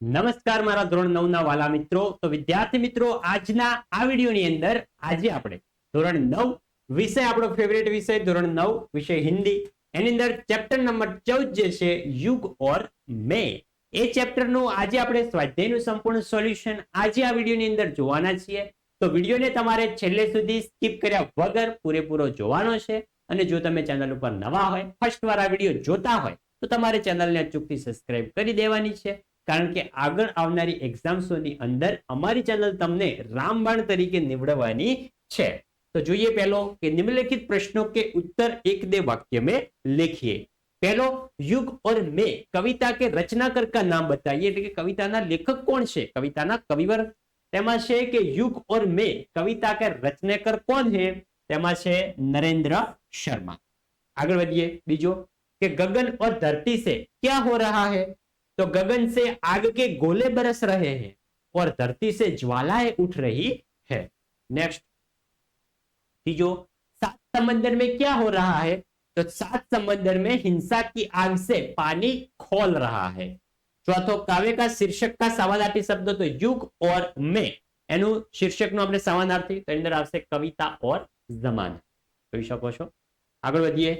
નમસ્કાર મારા ધોરણ નવ ના વાલા મિત્રો. તો વિદ્યાર્થી મિત્રો, આજના આ વિડીયોની અંદર આજે આપણે ધોરણ નવ વિષય, આપણો ફેવરેટ વિષય ધોરણ નવ વિષય હિન્દી. એની અંદર ચેપ્ટર નંબર ચૌદ જે છે, યુગ ઓર મે. એ ચેપ્ટરનું આજે આપણે સ્વાધ્યાયનું સંપૂર્ણ સોલ્યુશન આજે આ વિડીયોની અંદર જોવાના છીએ. તો વિડીયોને તમારે છેલ્લે સુધી સ્કીપ કર્યા વગર પૂરેપૂરો જોવાનો છે. અને જો તમે ચેનલ ઉપર નવા હોય ફર્સ્ટ વાર આ વીડિયો જોતા હોય, તો તમારે ચેનલને અચૂકથી સબસ્ક્રાઇબ કરી દેવાની છે. कारण के आग आना एक्जाम्सों अंदर अमरी चेनल तमने रामबाण तरीके निवड़वा तो जो पहलो कि निम्नलिखित प्रश्नों के उत्तर एक दे वाक्य में लिखिए पहलो युग और मे कविता के रचनाकर का नाम बताइए कि कविता ना लेखक कौन से कविता ना कविवर से के युग और मे कविता के रचनाकर कौन है तमा से नरेंद्र शर्मा आगे बढ़िए बीजो के गगन और धरती से क्या हो रहा है तो गगन से आग के गोले बरस रहे हैं और धरती से ज्वालाएं उठ रही है नेक्स्ट तीजो सात समंदर में क्या हो रहा है तो सात समंदर में हिंसा की आग से पानी खोल रहा है ચોથો કાવ્ય કા શીર્ષક કા સમાનાર્થી શબ્દ તો યુગ ઓર મે એનું શીર્ષકનો આપણે સમાનાર્થી તો એની અંદર આવશે કવિતા ઓર જમાના જોઈ શકો છો આગળ વધીએ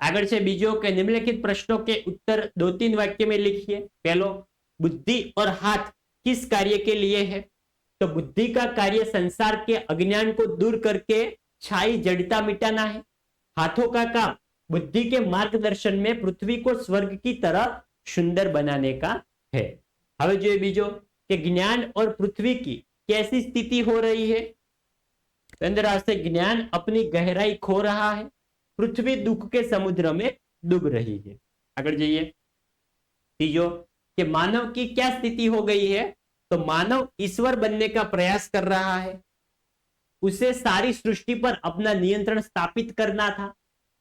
આગળ છે બીજો કે निम्नलिखित प्रश्नों के उत्तर दो तीन वाक्य में लिखिए पहलो बुद्धि और हाथ किस कार्य के लिए है तो बुद्धि का कार्य संसार के अज्ञान को दूर करके छाई जड़ता मिटाना है हाथों का काम बुद्धि के मार्गदर्शन में पृथ्वी को स्वर्ग की तरह सुंदर बनाने का है હવે જોઈએ બીજો કે જ્ઞાન और पृथ्वी की कैसी स्थिति हो रही है तो अंदर आवश्य ज्ञान अपनी गहराई खो रहा है पृथ्वी दुख के समुद्र में डूब रही है आगे जाइए तीजो कि मानव की क्या स्थिति हो गई है तो मानव ईश्वर बनने का प्रयास कर रहा है उसे सारी सृष्टि पर अपना नियंत्रण स्थापित करना था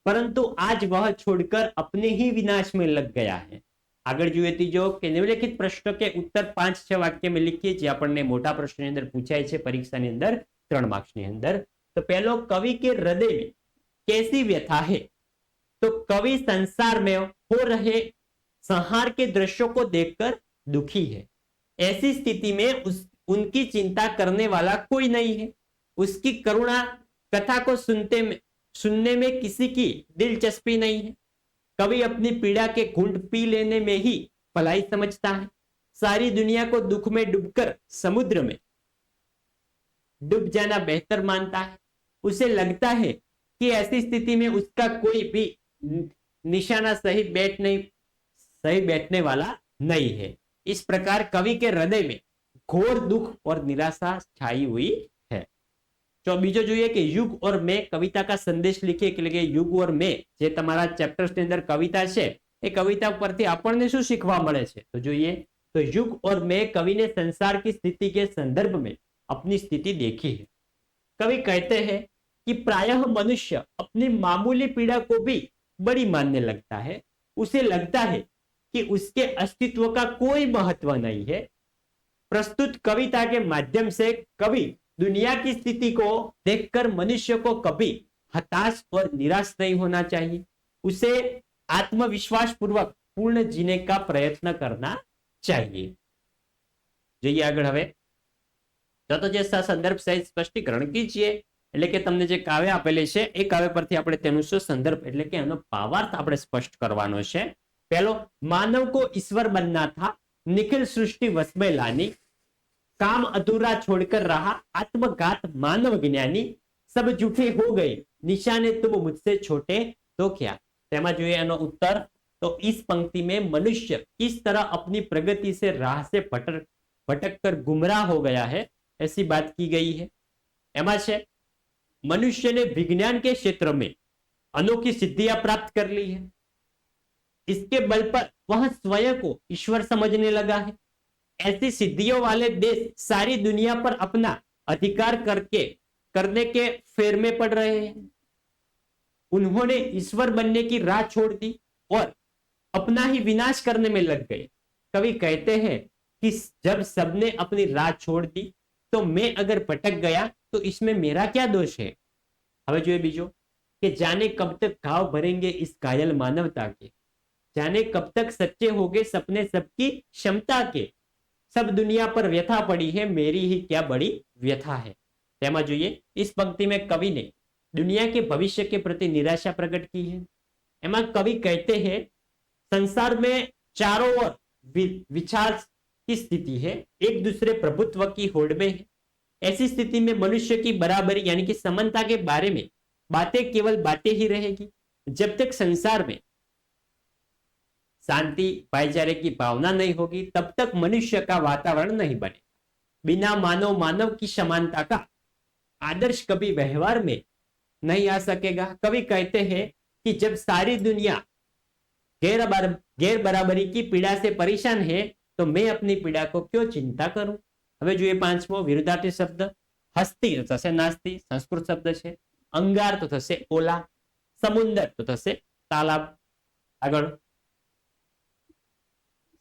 परंतु आज वह छोड़कर अपने ही विनाश में लग गया है આગળ જોઈએ ત્રીજો કે નિમ્નલિખિત પ્રશ્નો કે ઉત્તર પાંચ છ વાક્ય મેં લીખીએ જે આપણને મોટા પ્રશ્નની અંદર પૂછાય છે પરીક્ષાની અંદર ત્રણ માર્ક્સની અંદર તો પહેલો કવિ કે હૃદય में कैसी व्यथा है? तो कवि संसार में हो रहे संहार के दृश्यों को देखकर दुखी है। ऐसी स्थिति में उस, उनकी चिंता करने वाला कोई नहीं है। उसकी करुणा कथा को सुनते में, सुनने में किसी की दिलचस्पी नहीं है। कवि अपनी पीड़ा के घूंट पी लेने में ही भलाई समझता है। सारी दुनिया को दुख में डूबकर समुद्र में डूब जाना बेहतर मानता है। उसे लगता है कि ऐसी स्थिति में उसका कोई भी निशाना सही बैठ नहीं सही बैठने वाला नहीं है इस प्रकार कवि के हृदय में घोर दुख और निराशा छाई हुई है तो બીજો જોઈએ કે યુગ ઓર મે કવિતા કા સંદેશ લીખે એટલે કે યુગ ઓર મે જે તમારા ચેપ્ટર્સ ની અંદર કવિતા છે એ કવિતા પરથી આપણને શું શીખવા મળે છે તો જોઈએ तो युग और मैं कवि ने संसार की स्थिति के संदर्भ में अपनी स्थिति देखी है कवि कहते हैं कि प्रायः मनुष्य अपनी मामूली पीड़ा को भी बड़ी मानने लगता है उसे लगता है कि उसके अस्तित्व का कोई महत्व नहीं है प्रस्तुत कविता के माध्यम से कवि दुनिया की स्थिति को देखकर मनुष्य को कभी हताश और निराश नहीं होना चाहिए उसे आत्मविश्वास पूर्वक पूर्ण जीने का प्रयत्न करना चाहिए જોઈએ આગળ હવે તો જે સંદર્ભ સહિત સ્પષ્ટીકરણ કીજીએ એટલે કે તમને જે કાવ્ય આપેલી છે એ કાવ્ય પરથી આપણે તેનું શું સંદર્ભ એટલે કે એનો ભાવાર્થ આપણે સ્પષ્ટ કરવાનો છે પહેલો मानव को ईश्वर बनना था निखिल सृष्टि वश में लानी काम अधूरा छोड़कर रहा आत्मघात मानव ज्ञानी सब झूठे हो गए निशाने तुम मुझसे छोटे तो क्या તેમાં જોઈએ એનો ઉત્તર तो इस पंक्ति में मनुष्य किस तरह अपनी प्रगति से राह से भटक भटक कर गुमराह हो गया है ऐसी बात की गई है एमा છે मनुष्य ने विज्ञान के क्षेत्र में अनोखी सिद्धियाँ प्राप्त कर ली है। इसके बल पर वह स्वयं को ईश्वर समझने लगा है। ऐसी सिद्धियों वाले देश सारी दुनिया पर अपना अधिकार करके, करने के फेर में पड़ रहे हैं। उन्होंने ईश्वर बनने की राह छोड़ दी और अपना ही विनाश करने में लग गए। कवि कहते हैं कि जब सबने अपनी राह छोड़ दी तो मैं अगर भटक गया तो इसमें मेरा क्या दोष है? हमें जो है बीजो, कि जाने कब तक घाव भरेंगे इस घायल मानवता के? जाने कब तक सच्चे हो गए सपने सबकी क्षमता के? सब दुनिया पर व्यथा पड़ी है, मेरी ही क्या बड़ी व्यथा है? जो ये, इस पंक्ति में कवि ने दुनिया के भविष्य के प्रति निराशा प्रकट की है। एमा कवि कहते हैं, संसार में चारों ओर विचार की स्थिति है, एक दूसरे प्रभुत्व की होड़ में है। ऐसी स्थिति में मनुष्य की बराबरी यानी कि समानता के बारे में बातें केवल बातें ही रहेगी। जब तक संसार में शांति, भाईचारे की भावना नहीं होगी, तब तक मनुष्य का वातावरण नहीं बने बिना मानव मानव की समानता का आदर्श कभी व्यवहार में नहीं आ सकेगा। कभी कहते हैं कि जब सारी दुनिया गैर बराबरी की पीड़ा से परेशान है तो मैं अपनी पीड़ा को क्यों चिंता करूँ? હવે જોઈએ પાંચમો વિરુદ્ધાર્થી શબ્દ હસ્તી તો થશે નાસ્તી સંસ્કૃત શબ્દ છે અંગાર તો થશે ઓલા સમુંદર તો થશે તાલાબ આગળ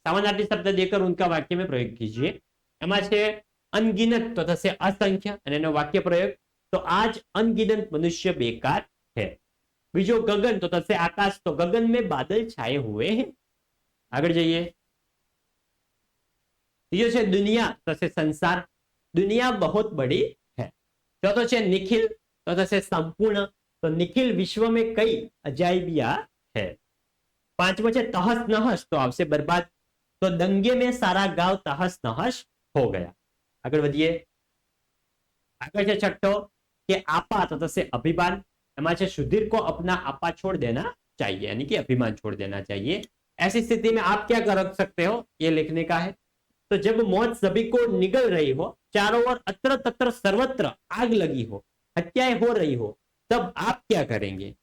समानार्थी शब्द देकर उनका वाक्य में प्रयोग कीजिए એમાં છે અનગિનત તો થશે અસંખ્ય અને એનો વાક્ય પ્રયોગ તો આજ અનગિનત મનુષ્ય બેકાર है બીજો ગગન તો થશે આકાશ તો ગગન में बादल छाए हुए हैं આગળ જઈએ ત્રીજો છે દુનિયા થશે સંસાર દુનિયા बहुत बड़ी है ચોથો છે નિખિલ તો થશે સંપૂર્ણ તો નિખિલ વિશ્વ में કઈ અજાયબિયા है પાંચમો છે તહસ નહસ તો આવશે બરબાદ तो दंगे में सारा गांव तहस नहस हो गया આગળ વધીએ આગળ છે છઠ્ઠો કે आपा तो से अभिमान एमा છે सुधीर को अपना आपा छोड़ देना चाहिए यानी कि अभिमान छोड़ देना चाहिए ऐसी स्थिति में आप क्या कर सकते हो ये लिखने का है तो जब मौत सभी को निगल रही हो चारों ओर अत्र तत्र सर्वत्र आग लगी हो हत्याएं हो रही हो तब आप क्या करेंगे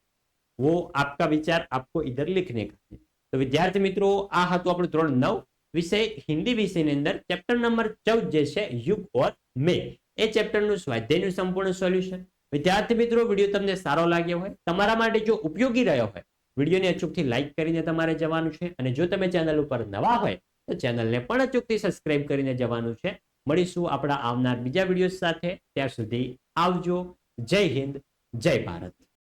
वो आपका विचार आपको इधर लिखने का है તો વિદ્યાર્થી મિત્રો આ હતું આપણું ધોરણ નવ વિષય હિન્દી વિષયની અંદર ચેપ્ટર નંબર ચૌદ જે છે યુગ ઓર મે એ ચેપ્ટરનું સ્વાધ્યાયનું સંપૂર્ણ સોલ્યુશન વિદ્યાર્થી મિત્રો વિડીયો તમને સારો લાગ્યો હોય તમારા માટે જો ઉપયોગી રહ્યો હોય વિડીયોને અચૂકથી લાઈક કરીને તમારે જવાનું છે અને જો તમે ચેનલ ઉપર નવા હોય તો ચેનલને પણ અચૂકથી સબસ્ક્રાઇબ કરીને જવાનું છે. મળીશું આપણા આવનાર બીજા વીડિયો સાથે. ત્યાર સુધી આવજો. જય હિન્દ. જય ભારત.